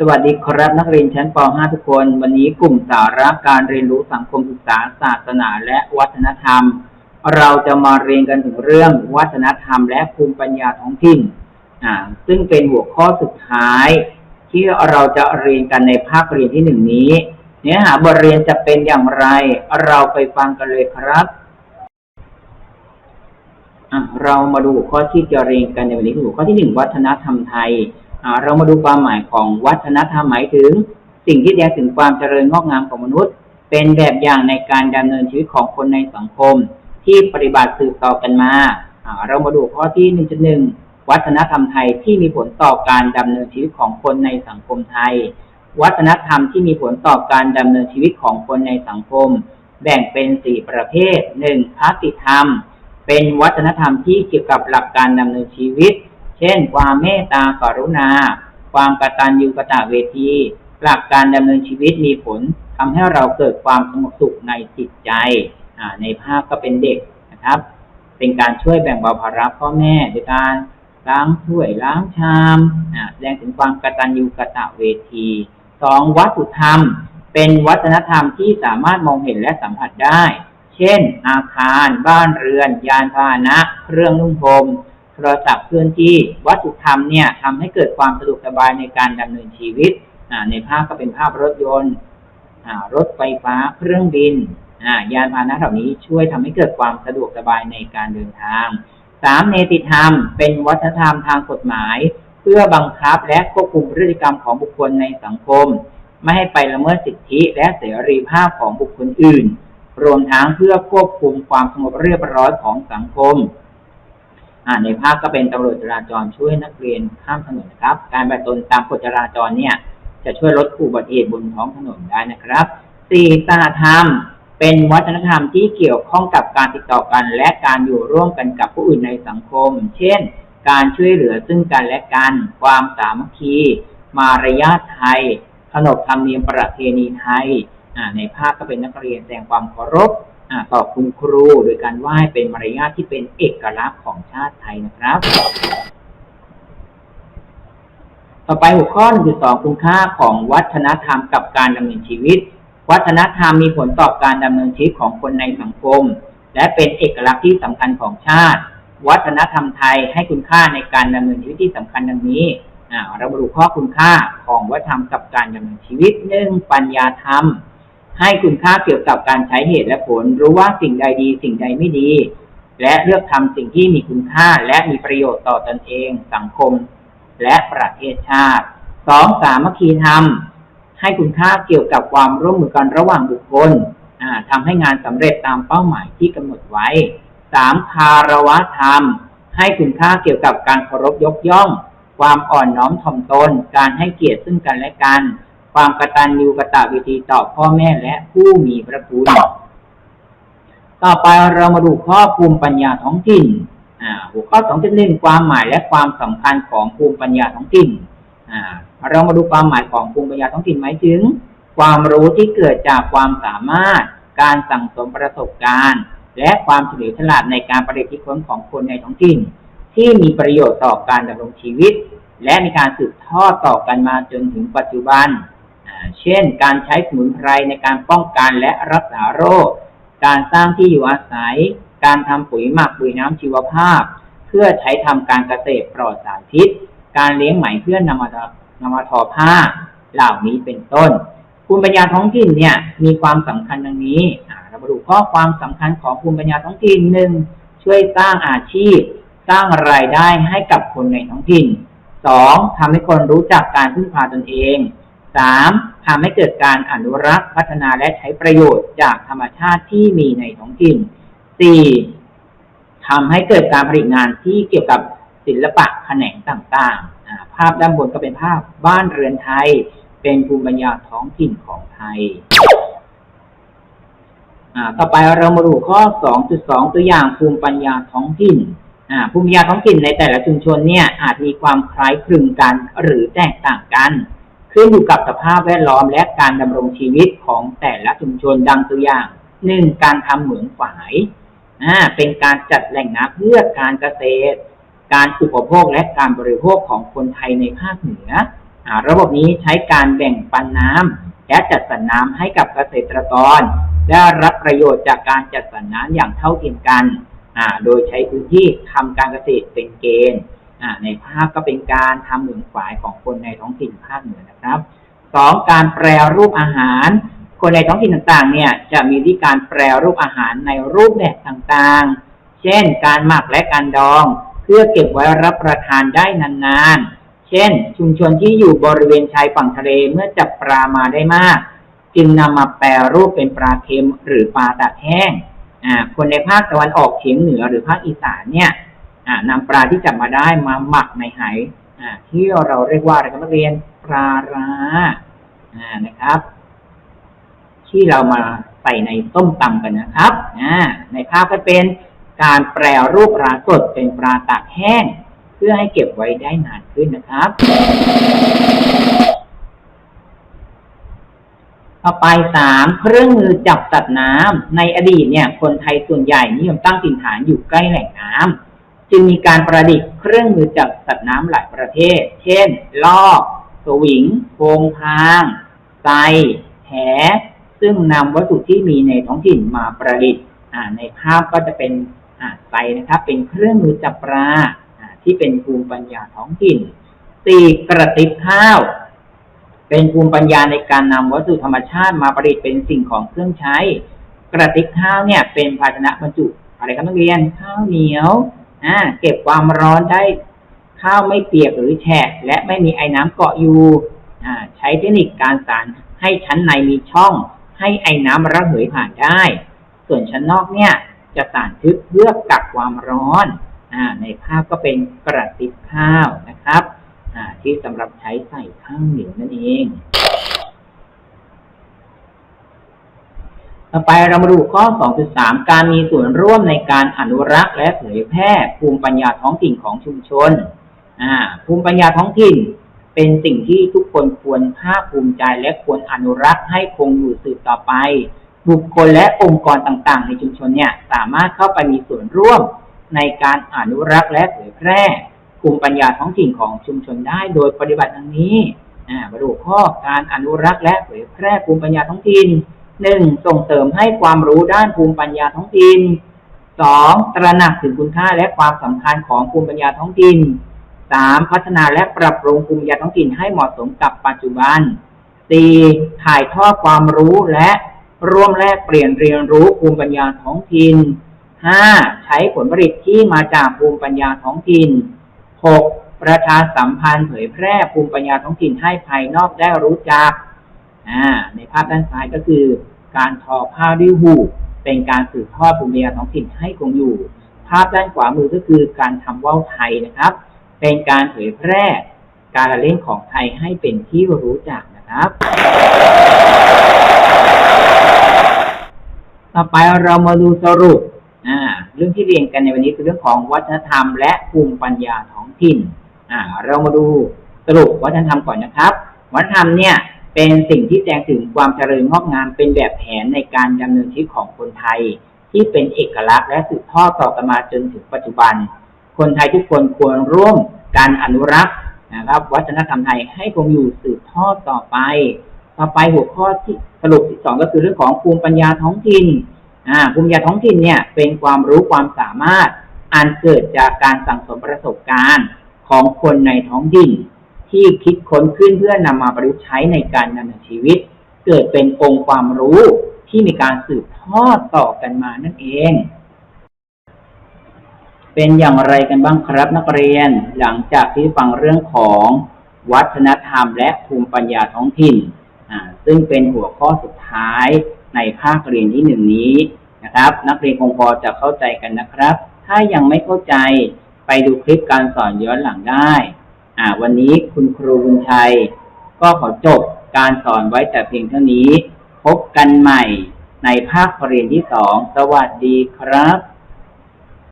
สวัสดีครับนักเรียนชั้นป .5 ทุกคน วันนี้กลุ่มสาระการเรียนรู้สังคมศึกษาศาสนาและวัฒนธรรม เราจะมาเรียนกันถึงเรื่องวัฒนธรรมและภูมิปัญญาท้องถิ่นอ่าซึ่งเป็นหัวข้อสุดท้าย ที่เราจะเรียนกันในภาคเรียนที่หนึ่งนี้ เนื้อหาบทเรียนจะเป็นอย่างไร เราไปฟังกันเลยครับอะเรามาดูหัวข้อที่จะเรียนกันในวันนี้คือหัวข้อที่หนึ่งวัฒนธรรมไทย เรามาดูความหมายของวัฒนธรรมหมายถึง สิ่งที่แสดงถึงความเจริญงอกงามของมนุษย์ เป็นแบบอย่างในการดำเนินชีวิตของคนในสังคม ที่ปฏิบัติสืบต่อกันมาเรามาดูข้อที่หนึ่งจุดหนึ่งวัฒนธรรมไทยที่มีผลต่อการดำเนินชีวิตของคนในสังคมไทย วัฒนธรรมที่มีผลต่อการดำเนินชีวิตของคนในสังคม แบ่งเป็นสี่ประเภทหนึ่งคติธรรม เป็นวัฒนธรรมที่เกี่ยวกับหลักการดำเนินชีวิต เช่น ความเมตตากรุณา ความกตัญญูกตเวที หลักการดำเนินชีวิตมีผลทำให้เราเกิดความสงบสุขในจิตใจ ในภาพก็เป็นเด็กนะครับ เป็นการช่วยแบ่งเบาภาระพ่อแม่โดยการล้างถ้วยล้างชามแสดงถึงความกตัญญูกตเวทีสองวัตถุธรรม เป็นวัฒนธรรมที่สามารถมองเห็นและสัมผัสได้ เช่น อาคาร บ้านเรือน ยานพาหนะ เครื่องนุ่งห่ม โทรศัพท์เคลื่อนที่วัตถุธรรมเนี่ยทำให้เกิดความสะดวกสบายในการดำเนินชีวิตในภาพก็เป็นภาพรถยนต์รถไฟฟ้าเครื่องบินยานพาหนะเหล่านี้ช่วยทำให้เกิดความสะดวกสบายในการเดินทางสามเนติธรรม เป็นวัฒนธรรมทางกฎหมาย เพื่อบังคับและควบคุมพฤติกรรมของบุคคลในสังคม ไม่ให้ไปละเมิดสิทธิและเสรีภาพของบุคคลอื่น รวมทั้งเพื่อควบคุมความสงบเรียบร้อยของสังคม ในภาพก็เป็นตำรวจจราจรช่วยนักเรียนข้ามถนนนะครับ การปฏิบัติตนตามกฎจราจรเนี่ย จะช่วยลดอุบัติเหตุบนท้องถนนได้นะครับสี่สหธรรมเป็นวัฒนธรรมที่เกี่ยวข้องกับการติดต่อกัน และการอยู่ร่วมกันกับผู้อื่นในสังคม เช่น การช่วยเหลือซึ่งกันและกัน ความสามัคคี มารยาทไทย ขนบธรรมเนียมประเพณีไทยในภาพก็เป็นนักเรียนแสดงความเคารพ ต่อคุณครูโดยการไหว้เป็นมารยาทที่เป็นเอกลักษณ์ของชาติไทยนะครับ ต่อไปหัวข้อ1.2คุณค่าของวัฒนธรรมกับการดำเนินชีวิต วัฒนธรรมมีผลต่อการดำเนินชีวิตของคนในสังคม และเป็นเอกลักษณ์ที่สำคัญของชาติ วัฒนธรรมไทยให้คุณค่าในการดำเนินชีวิตที่สำคัญดังนี้อ่าเรามาดูข้อคุณค่าของวัฒนธรรมกับการดำเนินชีวิตหนึ่งปัญญาธรรม ให้คุณค่าเกี่ยวกับการใช้เหตุและผล รู้ว่าสิ่งใดดีสิ่งใดไม่ดี และเลือกทำสิ่งที่มีคุณค่าและมีประโยชน์ต่อตนเอง สังคม และประเทศชาติสองสามัคคีธรรมให้คุณค่าเกี่ยวกับความร่วมมือกันระหว่างบุคคลอ่าทำให้งานสำเร็จตามเป้าหมายที่กำหนดไว้สามคารวะธรรม ให้คุณค่าเกี่ยวกับการเคารพยกย่อง ความอ่อนน้อมถ่อมตน การให้เกียรติซึ่งกันและกัน ความกตัญญูกตเวทีต่อพ่อแม่และผู้มีพระคุณต่อไปเรามาดูข้อภูมิปัญญาท้องถิ่นหัวข้อสองจุดหนึ่งความหมายและความสำคัญของภูมิปัญญาท้องถิ่นเรามาดูความหมายของภูมิปัญญาท้องถิ่นหมายถึง ความรู้ที่เกิดจากความสามารถ การสั่งสมประสบการณ์ และความเฉลียวฉลาดในการประดิษฐ์คิดค้นของคนในท้องถิ่น ที่มีประโยชน์ต่อการดำรงชีวิต และมีการสืบทอดต่อกันมาจนถึงปัจจุบัน เช่น การใช้สมุนไพรในการป้องกันและรักษาโรค การสร้างที่อยู่อาศัย การทำปุ๋ยหมักปุ๋ยน้ำชีวภาพ เพื่อใช้ทำการเกษตรปลอดสารพิษ การเลี้ยงไหมเพื่อนำมาทอนำมาทอผ้า เหล่านี้เป็นต้น ภูมิปัญญาท้องถิ่นเนี่ยมีความสำคัญดังนี้เรามาดูข้อความสำคัญของภูมิปัญญาท้องถิ่นหนึ่งช่วยสร้างอาชีพ สร้างรายได้ให้กับคนในท้องถิ่นสองทำให้คนรู้จักการพึ่งพาตนเอง สามทำให้เกิดการอนุรักษ์พัฒนาและใช้ประโยชน์จากธรรมชาติที่มีในท้องถิ่นสี่ทำให้เกิดการผลิตงานที่เกี่ยวกับศิลปะแขนงต่างๆ ภาพด้านบนก็เป็นภาพบ้านเรือนไทย เป็นภูมิปัญญาท้องถิ่นของไทย ต่อไปเรามาดูข้อ 2.2 ตัวอย่างภูมิปัญญาท้องถิ่นภูมิปัญญาท้องถิ่นในแต่ละชุมชนเนี่ยอาจมีความคล้ายคลึงกันหรือแตกต่างกัน ขึ้นอยู่กับสภาพแวดล้อมและการดำรงชีวิตของแต่ละชุมชนดังตัวอย่างหนึ่งการทำเหมืองฝายอ่าเป็นการจัดแหล่งน้ำเพื่อการเกษตร การอุปโภคและการบริโภคของคนไทยในภาคเหนืออระบบนี้ใช้การแบ่งปันน้ำและจัดสรรน้ำให้กับเกษตรกร ได้รับประโยชน์จากการจัดสรรน้ำอย่างเท่าเทียมกัน โดยใช้พื้นที่ทำการเกษตรเป็นเกณฑ์ ในภาพก็เป็นการทำเหมืองฝายของคนในท้องถิ่นภาคเหนือนะครับสองการแปรรูปอาหาร คนในท้องถิ่นต่างๆ เนี่ยจะมีวิธีการแปรรูปอาหารในรูปแบบต่างๆ เช่น การหมักและการดอง เพื่อเก็บไว้รับประทานได้นานๆ เช่น ชุมชนที่อยู่บริเวณชายฝั่งทะเลเมื่อจับปลามาได้มาก จึงนำมาแปรรูปเป็นปลาเค็มหรือปลาตากแห้งคนในภาคตะวันออกเฉียงเหนือหรือภาคอีสานเนี่ย นำปลาที่จับมาได้มาหมักในไห่ที่เราเรียกว่าอะไรครับนักเรียนปลาร้านะครับ ที่เรามาใส่ในต้มตำกันนะครับในภาพก็เป็นการแปรรูปปลาสดเป็นปลาตากแห้ง เพื่อให้เก็บไว้ได้นานขึ้นนะครับ ต่อไปสามเครื่องมือจับสัตว์น้ำในอดีตเนี่ย คนไทยส่วนใหญ่นิยมตั้งถิ่นฐานอยู่ใกล้แหล่งน้ำ จึงมีการประดิษฐ์เครื่องมือจับสัตว์น้ำหลายประเภท เช่น ลอก สวิง โพงพาง ไซแห ซึ่งนำวัตถุที่มีในท้องถิ่นมาประดิษฐ์ในภาพก็จะเป็นไซนะครับ เป็นเครื่องมือจับปลาที่เป็นภูมิปัญญาท้องถิ่นสี่กระติบข้าว เป็นภูมิปัญญาในการนำวัตถุธรรมชาติมาประดิษฐ์เป็นสิ่งของเครื่องใช้ กระติกข้าวเนี่ยเป็นภาชนะบรรจุ อะไรครับนักเรียนข้าวเหนียว อ่าเก็บความร้อนได้ข้าวไม่เปียกหรือแฉะและไม่มีไอ้น้ำเกาะอยู่อ่าใช้เทคนิคการสานให้ชั้นในมีช่อง ให้ไอ้น้ำระเหยผ่านได้ ส่วนชั้นนอกเนี่ยจะสานทึบเพื่อกักความร้อนอ่าในภาพก็เป็นกระติบข้าวนะครับอ่าที่สำหรับใช้ใส่ข้าวเหนียวนั่นเอง ต่อไปเรามาดูข้อ 2.3 การมีส่วนร่วมในการอนุรักษ์และเผยแพร่ภูมิปัญญาท้องถิ่นของชุมชนภูมิปัญญาท้องถิ่น เป็นสิ่งที่ทุกคนควรภาคภูมิใจและควรอนุรักษ์ให้คงอยู่สืบต่อไป บุคคลและองค์กรต่างๆ ในชุมชนเนี่ยสามารถเข้าไปมีส่วนร่วมในการอนุรักษ์และเผยแพร่ภูมิปัญญาท้องถิ่นของชุมชนได้โดยปฏิบัติดังนี้มาดูข้อการอนุรักษ์และเผยแพร่ภูมิปัญญาท้องถิ่น หนึ่งส่งเสริมให้ความรู้ด้านภูมิปัญญาท้องถิ่นสองตระหนักถึงคุณค่าและความสำคัญของภูมิปัญญาท้องถิ่นสามพัฒนาและปรับปรุงภูมิปัญญาท้องถิ่นให้เหมาะสมกับปัจจุบันสี่ถ่ายทอดความรู้และร่วมแลกเปลี่ยนเรียนรู้ภูมิปัญญาท้องถิ่นห้าใช้ผลผลิตที่มาจากภูมิปัญญาท้องถิ่น 6. ประชาสัมพันธ์เผยแพร่ภูมิปัญญาท้องถิ่นให้ภายนอกได้รู้จัก อ่าในภาพด้านซ้ายก็คือ การทอผ้าด้วยหูกเป็นการสืบทอดภูมิปัญญาท้องถิ่นให้คงอยู่ ภาพด้านขวามือก็คือการทำว่าวไทยนะครับ เป็นการเผยแพร่ การละเล่นของไทยให้เป็นที่รู้จักนะครับ ต่อไปเรามาดูสรุปอ่าเรื่องที่เรียนกันในวันนี้คือเรื่องของวัฒนธรรม และภูมิปัญญาท้องถิ่นอ่าเรามาดูสรุปวัฒนธรรมก่อนนะครับ วัฒนธรรมเนี่ย เป็นสิ่งที่แสดงถึงความเจริญงอกงามเป็นแบบแผนในการดำเนินชีวิตของคนไทย ที่เป็นเอกลักษณ์และสืบทอดต่อกันมาจนถึงปัจจุบัน คนไทยทุกคนควรร่วมการอนุรักษ์นะครับ วัฒนธรรมไทยให้คงอยู่สืบทอดต่อไป ต่อไปหัวข้อที่สรุปที่สองก็คือเรื่องของภูมิปัญญาท้องถิ่นอ่าภูมิปัญญาท้องถิ่นเนี่ยเป็นความรู้ความสามารถอันเกิดจากการสั่งสมประสบการณ์ของคนในท้องถิ่น ที่คิดค้นขึ้นเพื่อนำมาประยุกต์ใช้ในการดำเนินชีวิต เกิดเป็นองค์ความรู้ที่มีการสืบทอดต่อกันมานั่นเอง เป็นอย่างไรกันบ้างครับนักเรียน หลังจากที่ฟังเรื่องของวัฒนธรรมและภูมิปัญญาท้องถิ่น ซึ่งเป็นหัวข้อสุดท้ายในภาคเรียนที่หนึ่งนี้นะครับ นักเรียนคงพอจะเข้าใจกันนะครับ ถ้ายังไม่เข้าใจไปดูคลิปการสอนย้อนหลังได้ อ่า วันนี้คุณครูบุญชัย ก็ขอจบการสอนไว้แต่เพียงเท่านี้ พบกันใหม่ในภาคเรียนที่สอง สวัสดีครับ